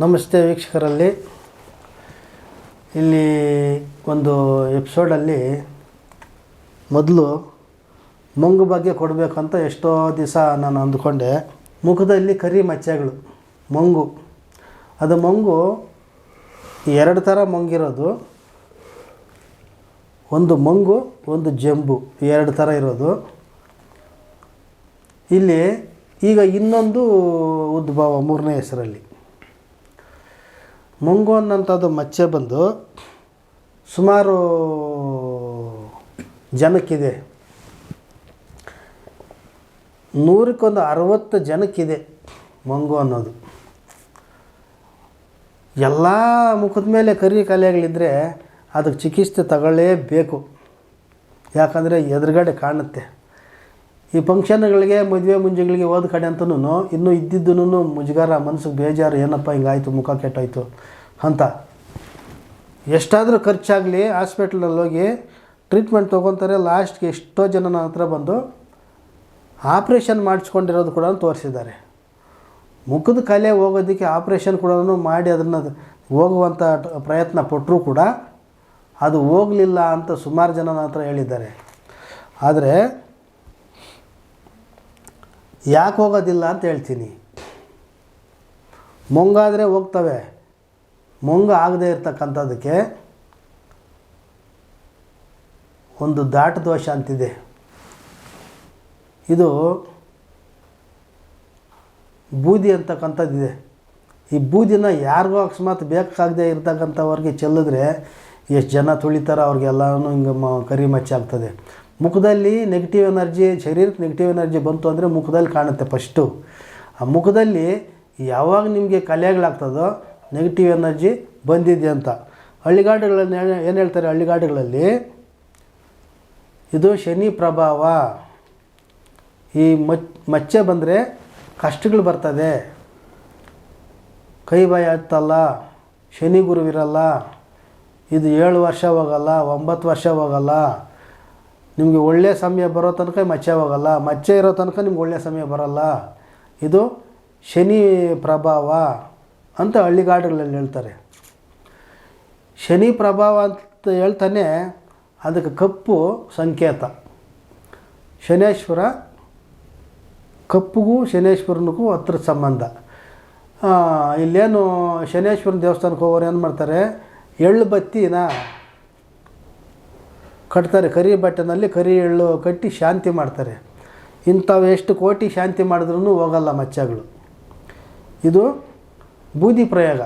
ನಮಸ್ತೆ ವೀಕ್ಷಕರಲ್ಲಿ. ಇಲ್ಲಿ ಒಂದು ಎಪಿಸೋಡಲ್ಲಿ ಮೊದಲು ಮಂಗು ಬಗ್ಗೆ ಕೊಡಬೇಕಂತ ಎಷ್ಟೋ ದಿವಸ ನಾನು ಅಂದ್ಕೊಂಡೆ. ಮುಖದಲ್ಲಿ ಕರಿ ಮಚ್ಚೆಗಳು, ಮಂಗು. ಅದು ಮಂಗು ಎರಡು ಥರ ಮಂಗಿರೋದು. ಒಂದು ಮಂಗು, ಒಂದು ಜಂಬು ಎರಡು ಥರ ಇರೋದು. ಇಲ್ಲಿ ಈಗ ಇನ್ನೊಂದು ಉದ್ಭವ ಮೂರನೇ ಹೆಸರಲ್ಲಿ. ಮುಂಗು ಅನ್ನೋಂಥದ್ದು ಮಚ್ಚೆ ಬಂದು ಸುಮಾರು ಜನಕ್ಕಿದೆ. ನೂರಕ್ಕೊಂದು ಅರವತ್ತು ಜನಕ್ಕಿದೆ ಮಂಗು ಅನ್ನೋದು. ಎಲ್ಲ ಮುಖದ ಮೇಲೆ ಕರಿ ಕಲೆಗಳಿದ್ದರೆ ಅದಕ್ಕೆ ಚಿಕಿತ್ಸೆ ತಗೊಳ್ಳೇಬೇಕು. ಯಾಕಂದರೆ ಎದುರುಗಡೆ ಕಾಣುತ್ತೆ. ಈ ಫಂಕ್ಷನ್ಗಳಿಗೆ ಮದುವೆ ಮುಂಜೆಗಳಿಗೆ ಹೋದ ಕಡೆ ಅಂತನೂ ಇನ್ನೂ ಇದ್ದಿದ್ದೂ ಮುಜುಗಾರ ಮನಸ್ಸಿಗೆ ಬೇಜಾರು, ಏನಪ್ಪ ಹಿಂಗಾಯಿತು ಮುಖ ಕೆಟ್ಟೋಯ್ತು ಅಂತ. ಎಷ್ಟಾದರೂ ಖರ್ಚಾಗಲಿ ಹಾಸ್ಪಿಟ್ಲಲ್ಲಿ ಹೋಗಿ ಟ್ರೀಟ್ಮೆಂಟ್ ತೊಗೊತಾರೆ ಲಾಸ್ಟ್ಗೆ ಎಷ್ಟೋ ಜನ ನನ್ನ ಹತ್ರ ಬಂದು ಆಪ್ರೇಷನ್ ಮಾಡಿಸ್ಕೊಂಡಿರೋದು ಕೂಡ ತೋರಿಸಿದ್ದಾರೆ. ಮುಖದ ಕಲೆ ಹೋಗೋದಕ್ಕೆ ಆಪ್ರೇಷನ್ ಕೂಡ ಮಾಡಿ ಅದನ್ನು ಹೋಗುವಂಥ ಪ್ರಯತ್ನ ಪಟ್ಟರೂ ಕೂಡ ಅದು ಹೋಗಲಿಲ್ಲ ಅಂತ ಸುಮಾರು ಜನ ನನ್ನ ಹತ್ರ ಹೇಳಿದ್ದಾರೆ. ಆದರೆ ಯಾಕೆ ಹೋಗೋದಿಲ್ಲ ಅಂತ ಹೇಳ್ತೀನಿ. ಮುಂಗಾದರೆ ಹೋಗ್ತವೆ. ಮೊಂಗ ಆಗದೇ ಇರ್ತಕ್ಕಂಥದ್ದಕ್ಕೆ ಒಂದು ದಾಟ ದೋಷ ಅಂತಿದೆ. ಇದು ಬೂದಿ ಅಂತಕ್ಕಂಥದ್ದಿದೆ. ಈ ಬೂದಿನ ಯಾರಿಗೂ ಅಕಸ್ಮಾತ್ ಬೇಕಾಗದೇ ಇರ್ತಕ್ಕಂಥವ್ರಿಗೆ ಚೆಲ್ಲಿದ್ರೆ ಎಷ್ಟು ಜನ ತುಳಿತಾರೋ ಅವ್ರಿಗೆಲ್ಲನೂ ಹಿಂಗೆ ಮ ಕರಿ ಮಚ್ಚೆ ಆಗ್ತದೆ. ಮುಖದಲ್ಲಿ ನೆಗೆಟಿವ್ ಎನರ್ಜಿ ಶರೀರಕ್ಕೆ ನೆಗೆಟಿವ್ ಎನರ್ಜಿ ಬಂತು ಅಂದರೆ ಮುಖದಲ್ಲಿ ಕಾಣುತ್ತೆ ಫಸ್ಟು ಆ ಮುಖದಲ್ಲಿ ಯಾವಾಗ ನಿಮಗೆ ಕಲೆಗಳಾಗ್ತದೋ ನೆಗೆಟಿವ್ ಎನರ್ಜಿ ಬಂದಿದೆ ಅಂತ. ಹಳ್ಳಿಗಾಡುಗಳಲ್ಲಿ ಏನು ಹೇಳ್ತಾರೆ ಹಳ್ಳಿಗಾಡುಗಳಲ್ಲಿ? ಇದು ಶನಿ ಪ್ರಭಾವ. ಈ ಮಚ್ ಮಚ್ಚೆ ಬಂದರೆ ಕಷ್ಟಗಳು ಬರ್ತದೆ. ಕೈ ಬಾಯಿ ಆಗ್ತಲ್ಲ ಶನಿ ಗುರುವಿರಲ್ಲ, ಇದು ಏಳು ವರ್ಷ ಹೋಗಲ್ಲ, ಒಂಬತ್ತು ವರ್ಷ ಹೋಗಲ್ಲ ನಿಮಗೆ ಒಳ್ಳೆಯ ಸಮಯ ಬರೋ ತನಕ ಮಚ್ಚೆ ಹೋಗಲ್ಲ ಮಚ್ಚೆ ಇರೋ ತನಕ ನಿಮ್ಗೆ ಒಳ್ಳೆಯ ಸಮಯ ಬರಲ್ಲ. ಇದು ಶನಿ ಪ್ರಭಾವ ಅಂತ ಹಳ್ಳಿಗಾಡುಗಳಲ್ಲಿ ಹೇಳ್ತಾರೆ. ಶನಿ ಪ್ರಭಾವ ಅಂತ ಹೇಳ್ತಾನೆ ಅದಕ್ಕೆ ಕಪ್ಪು ಸಂಕೇತ. ಶನೇಶ್ವರ ಕಪ್ಪುಗೂ ಶನೇಶ್ವರನಿಗೂ ಹತ್ರ ಸಂಬಂಧ. ಇಲ್ಲೇನು ಶನೇಶ್ವರನ ದೇವಸ್ಥಾನಕ್ಕೆ ಹೋಗೋರು ಏನು ಮಾಡ್ತಾರೆ? ಎಳ್ಳು ಬತ್ತಿನ ಕಟ್ತಾರೆ ಕರಿ ಬಟ್ಟೆನಲ್ಲಿ ಕರಿ ಎಳ್ಳು ಕಟ್ಟಿ ಶಾಂತಿ ಮಾಡ್ತಾರೆ. ಇಂಥವು ಎಷ್ಟು ಕೋಟಿ ಶಾಂತಿ ಮಾಡಿದ್ರೂ ಹೋಗಲ್ಲ ಮಚ್ಚಗಳು. ಇದು ಬೂದಿ ಪ್ರಯೋಗ.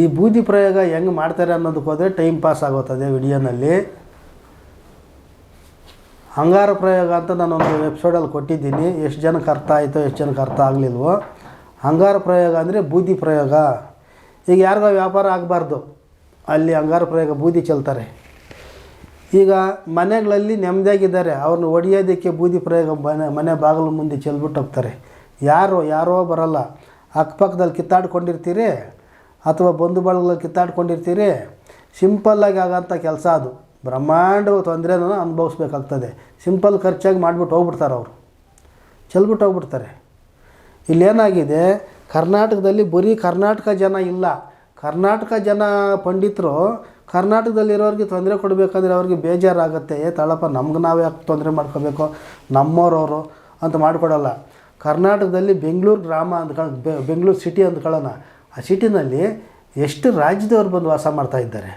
ಈ ಬೂದಿ ಪ್ರಯೋಗ ಹೆಂಗೆ ಮಾಡ್ತಾರೆ ಅನ್ನೋದಕ್ಕೆ ಹೋದರೆ ಟೈಮ್ ಪಾಸ್ ಆಗುತ್ತದೆ ವಿಡಿಯೋನಲ್ಲಿ. ಅಂಗಾರ ಪ್ರಯೋಗ ಅಂತ ನಾನೊಂದು ವೆಬ್ಸೈಡಲ್ಲಿ ಕೊಟ್ಟಿದ್ದೀನಿ. ಎಷ್ಟು ಜನಕ್ಕೆ ಅರ್ಥ ಆಯಿತೋ, ಎಷ್ಟು ಜನಕ್ಕೆ ಅರ್ಥ ಆಗಲಿಲ್ವೋ. ಅಂಗಾರ ಪ್ರಯೋಗ ಅಂದರೆ ಬೂದಿ ಪ್ರಯೋಗ. ಈಗ ಯಾರಿಗೋ ವ್ಯಾಪಾರ ಆಗಬಾರ್ದು. ಅಲ್ಲಿ ಅಂಗಾರ ಪ್ರಯೋಗ ಬೂದಿ ಚೆಲ್ತಾರೆ. ಈಗ ಮನೆಗಳಲ್ಲಿ ನೆಮ್ಮದಿಯಾಗಿದ್ದಾರೆ ಅವ್ರನ್ನ ಹೊಡಿಯೋದಕ್ಕೆ ಬೂದಿ ಪ್ರಯೋಗ ಮನೆ ಮನೆ ಬಾಗಿಲು ಮುಂದೆ ಚೆಲ್ಬಿಟ್ಟು ಹೋಗ್ತಾರೆ. ಯಾರು, ಯಾರೋ ಬರಲ್ಲ. ಅಕ್ಕಪಕ್ಕದಲ್ಲಿ ಕಿತ್ತಾಡ್ಕೊಂಡಿರ್ತೀರಿ, ಅಥವಾ ಬಂಧು ಬಳಗದಲ್ಲಿ ಕಿತ್ತಾಡ್ಕೊಂಡಿರ್ತೀರಿ ಸಿಂಪಲ್ಲಾಗಿ ಆಗೋಂಥ ಕೆಲಸ ಅದು. ಬ್ರಹ್ಮಾಂಡ ತೊಂದರೆನ ಅನುಭವಿಸ್ಬೇಕಾಗ್ತದೆ. ಸಿಂಪಲ್ ಖರ್ಚಾಗಿ ಮಾಡಿಬಿಟ್ಟು ಹೋಗ್ಬಿಡ್ತಾರೆ ಅವರು. ಚೆಲ್ಬಿಟ್ಟು ಹೋಗ್ಬಿಡ್ತಾರೆ. ಇಲ್ಲೇನಾಗಿದೆ, ಕರ್ನಾಟಕದಲ್ಲಿ ಬರೀ ಕರ್ನಾಟಕ ಜನ ಇಲ್ಲ. ಕರ್ನಾಟಕ ಜನ ಪಂಡಿತರು ಕರ್ನಾಟಕದಲ್ಲಿರೋರಿಗೆ ತೊಂದರೆ ಕೊಡಬೇಕಂದ್ರೆ ಅವ್ರಿಗೆ ಬೇಜಾರಾಗುತ್ತೆ. ಏ ತಳಪ್ಪ, ನಮ್ಗೆ ನಾವು ಯಾಕೆ ತೊಂದರೆ ಮಾಡ್ಕೋಬೇಕು? ನಮ್ಮೋರವರು ಅಂತ ಮಾಡಿಕೊಡಲ್ಲ. ಕರ್ನಾಟಕದಲ್ಲಿ ಬೆಂಗಳೂರು ಗ್ರಾಮ ಅಂದ್ಕೊಂಡು ಬೆ, ಬೆಂಗಳೂರು ಸಿಟಿ ಅಂದ್ಕೊಳ್ಳೋಣ ಆ ಸಿಟಿನಲ್ಲಿ ಎಷ್ಟು ರಾಜ್ಯದವ್ರು ಬಂದು ವಾಸ ಮಾಡ್ತಾಯಿದ್ದಾರೆ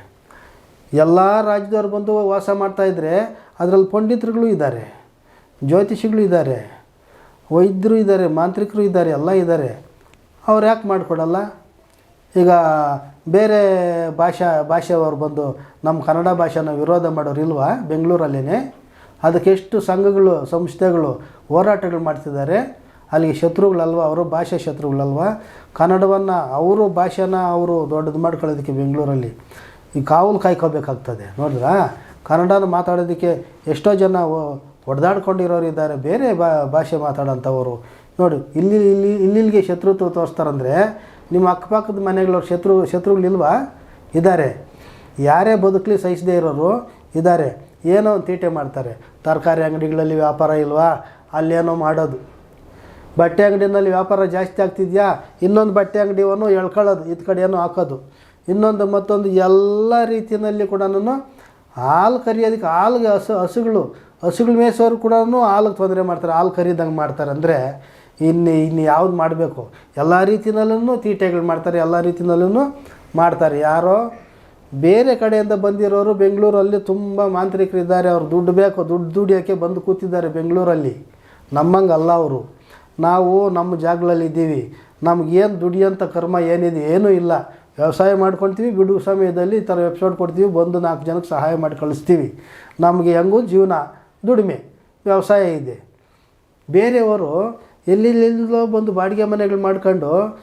ಎಲ್ಲ ರಾಜ್ಯದವ್ರು ಬಂದು ವಾಸ ಮಾಡ್ತಾಯಿದ್ರೆ ಅದರಲ್ಲಿ ಪಂಡಿತರುಗಳು ಇದ್ದಾರೆ, ಜ್ಯೋತಿಷಿಗಳು ಇದ್ದಾರೆ, ವೈದ್ಯರು ಇದ್ದಾರೆ, ಮಾಂತ್ರಿಕರು ಇದ್ದಾರೆ, ಎಲ್ಲ ಇದ್ದಾರೆ. ಅವ್ರು ಯಾಕೆ ಮಾಡಿಕೊಡಲ್ಲ? ಈಗ ಬೇರೆ ಭಾಷಾ, ಭಾಷೆಯವರು ಬಂದು ನಮ್ಮ ಕನ್ನಡ ಭಾಷೆನ ವಿರೋಧ ಮಾಡೋರು ಇಲ್ವಾ ಬೆಂಗಳೂರಲ್ಲೇ ಅದಕ್ಕೆ ಎಷ್ಟು ಸಂಘಗಳು, ಸಂಸ್ಥೆಗಳು ಹೋರಾಟಗಳು ಮಾಡ್ತಿದ್ದಾರೆ? ಅಲ್ಲಿಗೆ ಶತ್ರುಗಳಲ್ವ? ಅವರು ಭಾಷೆ ಶತ್ರುಗಳಲ್ವ? ಕನ್ನಡವನ್ನು ಅವರು ಭಾಷೆನ ಅವರು ದೊಡ್ಡದು ಮಾಡ್ಕೊಳ್ಳೋದಕ್ಕೆ ಬೆಂಗಳೂರಲ್ಲಿ ಈ ಕಾವಲು ಕಾಯ್ಕೋಬೇಕಾಗ್ತದೆ. ನೋಡಿದ್ರಾ? ಕನ್ನಡನ ಮಾತಾಡೋದಕ್ಕೆ ಎಷ್ಟೋ ಜನ ಹೊಡೆದಾಡ್ಕೊಂಡಿರೋರು ಇದ್ದಾರೆ ಬೇರೆ ಭಾಷೆ ಮಾತಾಡೋಂಥವರು. ನೋಡಿ, ಇಲ್ಲಿ ಇಲ್ಲಿ, ಇಲ್ಲಿಗೆ ಶತ್ರುತ್ವ ತೋರಿಸ್ತಾರಂದರೆ ನಿಮ್ಮ ಅಕ್ಕಪಕ್ಕದ ಮನೆಗಳವ್ರು ಶತ್ರು, ಶತ್ರುಗಳಿಲ್ವಾ? ಇದ್ದಾರೆ. ಯಾರೇ ಬದುಕಲಿ ಸಹಿಸದೇ ಇರೋರು ಇದ್ದಾರೆ. ಏನೋ ಒಂದು ತೀಟೆ ಮಾಡ್ತಾರೆ. ತರಕಾರಿ ಅಂಗಡಿಗಳಲ್ಲಿ ವ್ಯಾಪಾರ ಇಲ್ವಾ? ಅಲ್ಲೇನೋ ಮಾಡೋದು. ಬಟ್ಟೆ ಅಂಗಡಿನಲ್ಲಿ ವ್ಯಾಪಾರ ಜಾಸ್ತಿ ಆಗ್ತಿದೆಯಾ? ಇನ್ನೊಂದು ಬಟ್ಟೆ ಅಂಗಡಿಯನ್ನು ಎಳ್ಕೊಳ್ಳೋದು. ಇದ್ ಏನೋ ಹಾಕೋದು. ಇನ್ನೊಂದು ಮತ್ತೊಂದು ಎಲ್ಲ ರೀತಿಯಲ್ಲಿ ಕೂಡ ಹಾಲು ಕರಿಯೋದಕ್ಕೆ ಹಾಲಿಗೆ ಹಸು ಹಸುಗಳು ಹಸುಗಳು ಮೇಯಿಸೋರು ಕೂಡ ಹಾಲಿಗೆ ತೊಂದರೆ ಮಾಡ್ತಾರೆ. ಹಾಲು ಕರಿದಂಗೆ ಮಾಡ್ತಾರೆ. ಅಂದರೆ ಇನ್ನು ಇನ್ನು ಯಾವ್ದು ಮಾಡಬೇಕು? ಎಲ್ಲ ರೀತಿಯಲ್ಲೂ ತೀಟೆಗಳು ಮಾಡ್ತಾರೆ, ಎಲ್ಲ ರೀತಿಯಲ್ಲೂ ಮಾಡ್ತಾರೆ. ಯಾರೋ ಬೇರೆ ಕಡೆಯಿಂದ ಬಂದಿರೋರು ಬೆಂಗಳೂರಲ್ಲಿ ತುಂಬ ಮಾಂತ್ರಿಕರಿದ್ದಾರೆ, ಅವ್ರು ದುಡ್ಡು ಬೇಕು, ದುಡ್ಡು ದುಡಿಯೋಕ್ಕೆ ಬಂದು ಕೂತಿದ್ದಾರೆ ಬೆಂಗಳೂರಲ್ಲಿ. ನಮ್ಮಂಗಲ್ಲ ಅವರು. ನಾವು ನಮ್ಮ ಜಾಗಗಳಲ್ಲಿ ಇದ್ದೀವಿ. ನಮಗೇನು ದುಡಿಯೋಂಥ ಕರ್ಮ ಏನಿದೆ, ಏನೂ ಇಲ್ಲ. ವ್ಯವಸಾಯ ಮಾಡ್ಕೊಳ್ತೀವಿ ಬಿಡುವ ಸಮಯದಲ್ಲಿ ಈ ಥರ ಎಪಿಸೋಡ್ ಕೊಡ್ತೀವಿ, ಬಂದು ನಾಲ್ಕು ಜನಕ್ಕೆ ಸಹಾಯ ಮಾಡಿ ಕಳಿಸ್ತೀವಿ. ನಮಗೆ ಹೆಂಗೂ ಜೀವನ ದುಡಿಮೆ, ವ್ಯವಸಾಯ ಇದೆ. ಬೇರೆಯವರು ಎಲ್ಲೆಲ್ಲೆಲ್ಲೋ ಬಂದು ಬಾಡಿಗೆ ಮನೆಗಳು ಮಾಡ್ಕೊಂಡು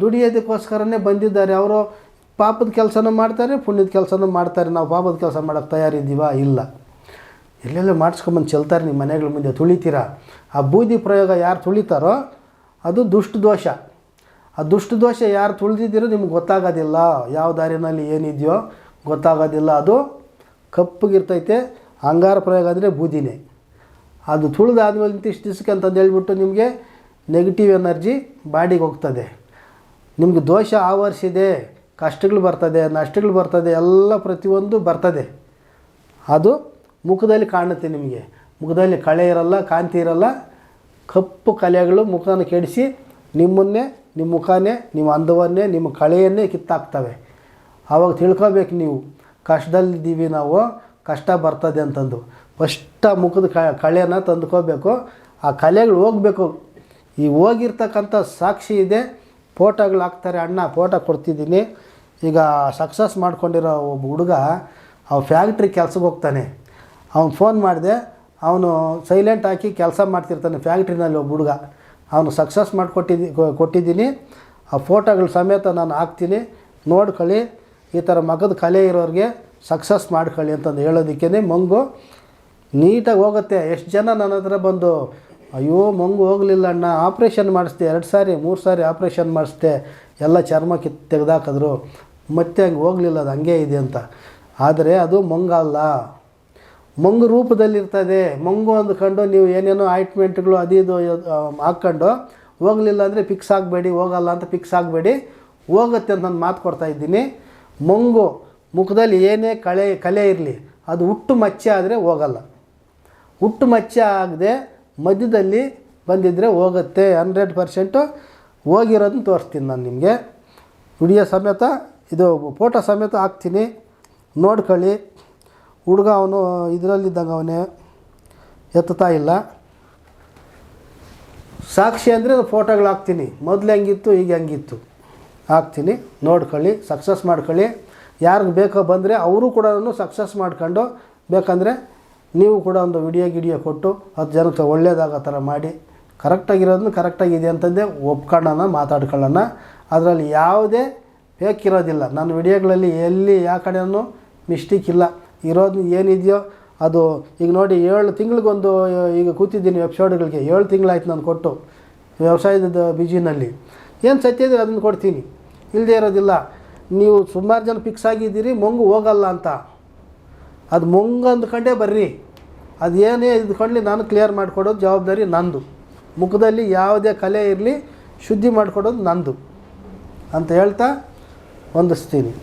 ದುಡಿಯೋದಕ್ಕೋಸ್ಕರನೇ ಬಂದಿದ್ದಾರೆ. ಅವರು ಪಾಪದ ಕೆಲಸನೂ ಮಾಡ್ತಾರೆ, ಪುಣ್ಯದ ಕೆಲಸನೂ ಮಾಡ್ತಾರೆ. ನಾವು ಪಾಪದ ಕೆಲಸ ಮಾಡೋಕ್ಕೆ ತಯಾರಿದ್ದೀವಾ? ಇಲ್ಲ. ಎಲ್ಲೆಲ್ಲ ಮಾಡಿಸ್ಕೊಂಬಂದು ಚೆಲ್ತಾರೆ ನಿಮ್ಮ ಮನೆಗಳ ಮುಂದೆ. ತುಳಿತೀರಾ? ಆ ಬೂದಿ ಪ್ರಯೋಗ ಯಾರು ತುಳಿತಾರೋ, ಅದು ದುಷ್ಟ ದೋಷ. ಆ ದುಷ್ಟ ದೋಷ ಯಾರು ತುಳಿದಿದ್ದೀರೋ ನಿಮ್ಗೆ ಗೊತ್ತಾಗೋದಿಲ್ಲ. ಯಾವ ದಾರಿನಲ್ಲಿ ಏನಿದೆಯೋ ಗೊತ್ತಾಗೋದಿಲ್ಲ. ಅದು ಕಪ್ಪಗಿರ್ತೈತೆ. ಅಂಗಾರ ಪ್ರಯೋಗ ಅಂದರೆ ಬೂದಿನೇ. ಅದು ತುಳಿದಾದ್ಮೇಲೆ ಇಂತಿಷ್ಟು ದಿವ್ಸಕ್ಕೆ ಅಂತಂದು ಹೇಳ್ಬಿಟ್ಟು ನಿಮಗೆ ನೆಗೆಟಿವ್ ಎನರ್ಜಿ ಬಾಡಿಗೆ ಹೋಗ್ತದೆ. ನಿಮ್ಗೆ ದೋಷ ಆವರಿಸಿದೆ, ಕಷ್ಟಗಳು ಬರ್ತದೆ, ನಷ್ಟಗಳು ಬರ್ತದೆ, ಎಲ್ಲ ಪ್ರತಿಯೊಂದು ಬರ್ತದೆ. ಅದು ಮುಖದಲ್ಲಿ ಕಾಣುತ್ತೆ ನಿಮಗೆ. ಮುಖದಲ್ಲಿ ಕಳೆ ಇರಲ್ಲ, ಕಾಂತಿ ಇರಲ್ಲ, ಕಪ್ಪು ಕಲೆಗಳು ಮುಖನ ಕೆಡಿಸಿ ನಿಮ್ಮನ್ನೇ, ನಿಮ್ಮ ಮುಖನೇ, ನಿಮ್ಮ ಅಂದವನ್ನೇ, ನಿಮ್ಮ ಕಳೆಯನ್ನೇ ಕಿತ್ತಾಕ್ತವೆ. ಆವಾಗ ತಿಳ್ಕೊಬೇಕು ನೀವು, ಕಷ್ಟದಲ್ಲಿದ್ದೀವಿ ನಾವು, ಕಷ್ಟ ಬರ್ತದೆ ಅಂತಂದು. ಫಸ್ಟ್ ಆ ಮುಖದ ಕ, ಕಳೆನ ತಂದುಕೋಬೇಕು. ಆ ಕಲೆಗಳು ಹೋಗಬೇಕು. ಈ ಹೋಗಿರ್ತಕ್ಕಂಥ ಸಾಕ್ಷಿ ಇದೆ. ಫೋಟೋಗಳು ಹಾಕ್ತಾರೆ, ಅಣ್ಣ, ಫೋಟೋ ಕೊಡ್ತಿದ್ದೀನಿ. ಈಗ ಸಕ್ಸಸ್ ಮಾಡ್ಕೊಂಡಿರೋ ಒಬ್ಬ ಹುಡುಗ ಆ ಫ್ಯಾಕ್ಟ್ರಿ ಕೆಲ್ಸಕ್ಕೆ ಹೋಗ್ತಾನೆ. ಅವ್ನು ಫೋನ್ ಮಾಡಿದೆ. ಅವನು ಸೈಲೆಂಟ್ ಹಾಕಿ ಕೆಲಸ ಮಾಡ್ತಿರ್ತಾನೆ ಫ್ಯಾಕ್ಟ್ರಿನಲ್ಲಿ ಒಬ್ಬ ಹುಡುಗ. ಅವನು ಸಕ್ಸಸ್ ಮಾಡಿಕೊಟ್ಟಿದ್ದಿ ಕೊಟ್ಟಿದ್ದೀನಿ. ಆ ಫೋಟೋಗಳ ಸಮೇತ ನಾನು ಹಾಕ್ತೀನಿ. ನೋಡ್ಕೊಳ್ಳಿ. ಈ ಥರ ಮಗದ ಕಲೆ ಇರೋರಿಗೆ ಸಕ್ಸಸ್ ಮಾಡ್ಕೊಳ್ಳಿ ಅಂತಂದು ಹೇಳೋದಕ್ಕೇ ಮಂಗು. ನೀಟಾಗಿ ಹೋಗುತ್ತೆ. ಎಷ್ಟು ಜನ ನನ್ನ ಹತ್ರ ಬಂದು, ಅಯ್ಯೋ, ಮಂಗು ಹೋಗಲಿಲ್ಲ ಅಣ್ಣ, ಆಪ್ರೇಷನ್ ಮಾಡಿಸ್ದೆ, ಎರಡು ಸಾರಿ, ಮೂರು ಸಾರಿ ಆಪ್ರೇಷನ್ ಮಾಡಿಸ್ದೆ, ಎಲ್ಲ ಚರ್ಮ ಕಿತ್ ತೆಗೆದಾಕಿದ್ರು. ಮತ್ತೆ ಹಂಗೆ ಹೋಗಲಿಲ್ಲ, ಅದು ಹಂಗೆ ಇದೆ ಅಂತ. ಆದರೆ ಅದು ಮಂಗಲ್ಲ. ಮಂಗು ರೂಪದಲ್ಲಿರ್ತದೆ. ಮಂಗು ಅಂದ್ಕೊಂಡು ನೀವು ಏನೇನೋ ಆಯಿಂಟ್ಮೆಂಟ್ಗಳು ಅದು ಇದು ಹಾಕ್ಕೊಂಡು ಹೋಗಲಿಲ್ಲ ಅಂದರೆ ಫಿಕ್ಸ್ ಆಗಬೇಡಿ, ಹೋಗಲ್ಲ ಅಂತ ಫಿಕ್ಸ್ ಆಗಬೇಡಿ. ಹೋಗುತ್ತೆ ಅಂತ ನಾನು ಮಾತು ಕೊಡ್ತಾ ಇದ್ದೀನಿ. ಮಂಗು ಮುಖದಲ್ಲಿ ಏನೇ ಕಳೆ, ಕಲೆ ಇರಲಿ, ಅದು ಹುಟ್ಟು ಮಚ್ಚೆ ಆದರೆ ಹೋಗಲ್ಲ. ಹುಟ್ಟು ಮಚ್ಚೆ ಆಗದೆ ಮಧ್ಯದಲ್ಲಿ ಬಂದಿದ್ದರೆ ಹೋಗುತ್ತೆ. ಹಂಡ್ರೆಡ್ ಪರ್ಸೆಂಟು ಹೋಗಿರೋದನ್ನ ತೋರಿಸ್ತೀನಿ ನಾನು ನಿಮಗೆ. ವಿಡಿಯೋ ಸಮೇತ ಇದು ಫೋಟೋ ಸಮೇತ ಹಾಕ್ತೀನಿ. ನೋಡ್ಕೊಳ್ಳಿ. ಹುಡುಗ ಅವನು ಇದರಲ್ಲಿದ್ದಂಗೆ ಅವನೇ ಎತ್ತುತ್ತಾ ಇಲ್ಲ. ಸಾಕ್ಷಿ ಅಂದರೆ ಫೋಟೋಗಳು ಹಾಕ್ತೀನಿ. ಮೊದಲು ಹೆಂಗಿತ್ತು, ಈಗ ಹೆಂಗಿತ್ತು? ಹಾಕ್ತೀನಿ. ನೋಡ್ಕೊಳ್ಳಿ. ಸಕ್ಸಸ್ ಮಾಡ್ಕೊಳ್ಳಿ. ಯಾರಿಗೆ ಬೇಕೋ ಬಂದರೆ ಅವರು ಕೂಡ ಸಕ್ಸಸ್ ಮಾಡ್ಕೊಂಡು ಬೇಕಂದರೆ ನೀವು ಕೂಡ ಒಂದು ವಿಡಿಯೋ ಗಿಡಿಯೋ ಕೊಟ್ಟು ಹತ್ತು ಜನಕ್ಕೆ ಒಳ್ಳೇದಾಗೋ ಥರ ಮಾಡಿ, ಕರೆಕ್ಟಾಗಿರೋದನ್ನ ಕರೆಕ್ಟಾಗಿದೆ ಅಂತಂದೇ ಒಪ್ಕೊಳ್ಳೋಣ ಮಾತಾಡ್ಕೊಳ್ಳೋಣ. ಅದರಲ್ಲಿ ಯಾವುದೇ ಬೇಕಿರೋದಿಲ್ಲ. ನನ್ನ ವಿಡಿಯೋಗಳಲ್ಲಿ ಎಲ್ಲಿ, ಯಾವ ಕಡೆಯೂ ಮಿಸ್ಟೇಕ್ ಇಲ್ಲ. ಇರೋದು ಏನಿದೆಯೋ ಅದು, ಈಗ ನೋಡಿ ಏಳು ತಿಂಗಳಿಗೊಂದು, ಈಗ ಕೂತಿದ್ದೀನಿ ವೆಬ್ಸೈಟ್ಗಳಿಗೆ ಏಳು ತಿಂಗಳಾಯ್ತು ನಾನು ಕೊಟ್ಟು ವ್ಯವಸಾಯದ ಬಿಜಿನಲ್ಲಿ. ಏನು ಸತ್ಯ ಇದೆ ಅದನ್ನು ಕೊಡ್ತೀನಿ. ಇಲ್ಲದೇ ಇರೋದಿಲ್ಲ. ನೀವು ಸುಮಾರು ಜನ ಫಿಕ್ಸ್ ಆಗಿದ್ದೀರಿ, ಮೊಂಗು ಹೋಗಲ್ಲ ಅಂತ. ಅದು ಮೊಂಗು ಅಂದ್ಕೊಂಡೇ ಬರ್ರಿ. ಅದು ಏನೇ ಇದ್ಕೊಳ್ಳಿ ನಾನು ಕ್ಲಿಯರ್ ಮಾಡಿಕೊಡೋದು ಜವಾಬ್ದಾರಿ ನಂದು. ಮುಖದಲ್ಲಿ ಯಾವುದೇ ಕಲೆ ಇರಲಿ, ಶುದ್ಧಿ ಮಾಡಿಕೊಡೋದು ನಂದು. ಅಂತ ಹೇಳ್ತಾ ಹೊಂದಿಸ್ತೀನಿ